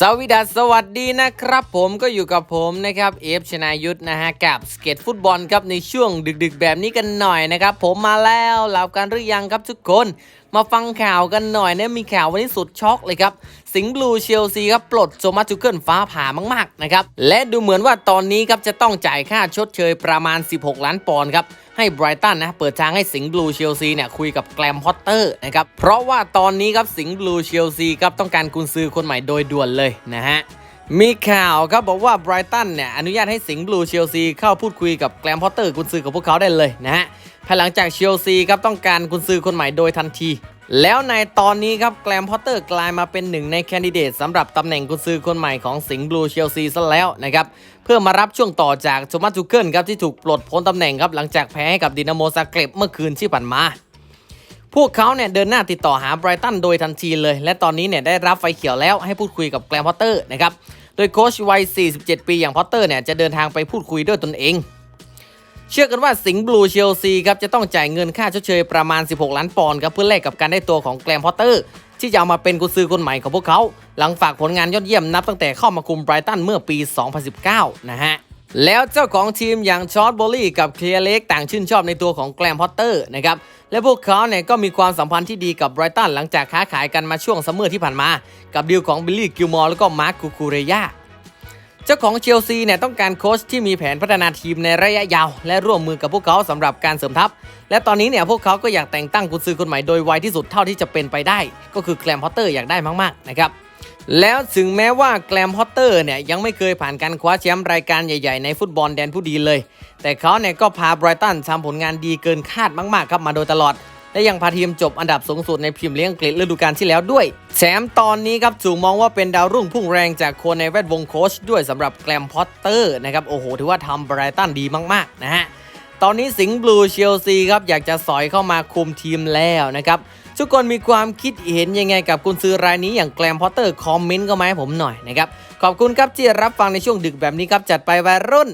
สวัสดีสวัสดีนะครับผมก็อยู่กับผมนะครับเอฟชนายุทธนะฮะกับสเก็ตฟุตบอลครับในช่วงดึกๆ แบบนี้กันหน่อยนะครับ ผมมาแล้วหลับกันหรือยังครับทุกคน มาฟังข่าวกันหน่อยเนี่ยมีข่าววันนี้สุดช็อกเลยครับ สิงห์บลูเชลซีครับปลดโซมาจูเกิลฟ้าผ่ามากๆนะครับและดูเหมือนว่าตอนนี้ครับจะต้องจ่ายค่าชดเชยประมาณ 16 ล้านปอนด์ครับให้ไบรตันนะเปิดทางให้สิงห์บลูเชลซีเนี่ยคุยกับแกลมพอตเตอร์นะครับเพราะว่าตอนนี้ครับสิงห์บลูเชลซีครับต้องการกุนซือคนใหม่โดยด่วนเลยนะฮะมีข่าวครับบอกว่าไบรตันเนี่ยอนุญาตให้สิงห์บลูเชลซีเข้าพูดคุยกับแกลมพอตเตอร์กุนซือของพวกเขาได้เลยนะฮะ ภายหลังจากเชลซีครับต้องการกุนซือคนใหม่โดยทันที แล้วในตอนนี้ครับแกลมพอตเตอร์กลายมาเป็นหนึ่งในแคนดิเดตสำหรับตำแหน่งกุนซือคนใหม่ของสิงห์บลูเชลซีซะแล้วนะครับเพื่อมารับช่วงต่อจากโทมัสจูเกิลครับที่ถูกปลดพ้นตำแหน่งครับหลังจากแพ้ให้กับดินาโมซาเกร็บเมื่อคืนที่ผ่านมาพวกเขาเนี่ยเดินหน้าติดต่อหาไบรตันโดยทันทีเลย และตอนนี้เนี่ยได้รับไฟเขียวแล้วให้พูดคุยกับแกลมพอตเตอร์นะครับโดยโค้ชวัย 47 ปีอย่างพอตเตอร์เนี่ยจะเดินทางไปพูดคุยด้วยตนเอง เชื่อกันว่าสิงห์บลูเชลซีครับจะต้องจ่ายเงินค่าชดเชยประมาณ 16 ล้านปอนด์ครับเพื่อแลกกับการได้ตัวของแกลมพอตเตอร์ ที่จะเอามาเป็นกุญซือคนใหม่ของพวกเขา หลังฝากผลงานยอดเยี่ยมนับตั้งแต่เข้ามาคุมไบรตันเมื่อปี 2019 นะฮะแล้วเจ้าของทีมอย่างชอตโบลี่กับเคลียร์เล็กต่างชื่นชอบในตัวของแกลมพอตเตอร์นะครับและพวกเขาเนี่ยก็มีความสัมพันธ์ที่ดีกับไบรตันหลังจากค้าขายกันมาช่วงซัมเมอร์ที่ผ่านมา กับดีลของบิลลี่กิลมอร์แล้วก็มาร์คคูคูเรยา เจ้าของเชลซีเนี่ยต้องการโค้ชที่มีแผนพัฒนาทีมในระยะยาว และร่วมมือกับพวกเขาสำหรับการเสริมทัพ และตอนนี้เนี่ยพวกเขาก็อยากแต่งตั้งกุญซือคนใหม่โดยไวที่สุดเท่าที่จะเป็นไปได้ ก็คือแกลมพอตเตอร์อยากได้มากๆนะครับแล้วถึงแม้ว่าแกลมพอตเตอร์เนี่ยยังไม่เคยผ่านการคว้าแชมป์รายการใหญ่ๆในฟุตบอลแดนผู้ดีเลย แต่เขาเนี่ยก็พาไบรตันทำผลงานดีเกินคาดมากๆครับมาโดยตลอด และยังพาทีมจบอันดับสูงสุดในพรีเมียร์ลีกอังกฤษฤดูกาลที่แล้วด้วยแชมตอนนี้ครับถูกมองว่าเป็นดาวรุ่งพุ่งแรงจากคนในแวดวงโค้ชด้วยสำหรับแกลมพอตเตอร์นะครับโอ้โหถือว่าทำไบรตันดีมากๆนะฮะตอนนี้สิงห์บลูเชลซีครับอยากจะสอยเข้ามาคุมทีมแล้วนะครับทุกคนมีความคิดเห็นยังไงกับกุนซือรายนี้อย่างแกลมพอตเตอร์คอมเมนต์ก็มาให้ผมหน่อยนะครับขอบคุณครับที่รับฟังในช่วงดึกแบบนี้ครับจัดไปวัยรุ่น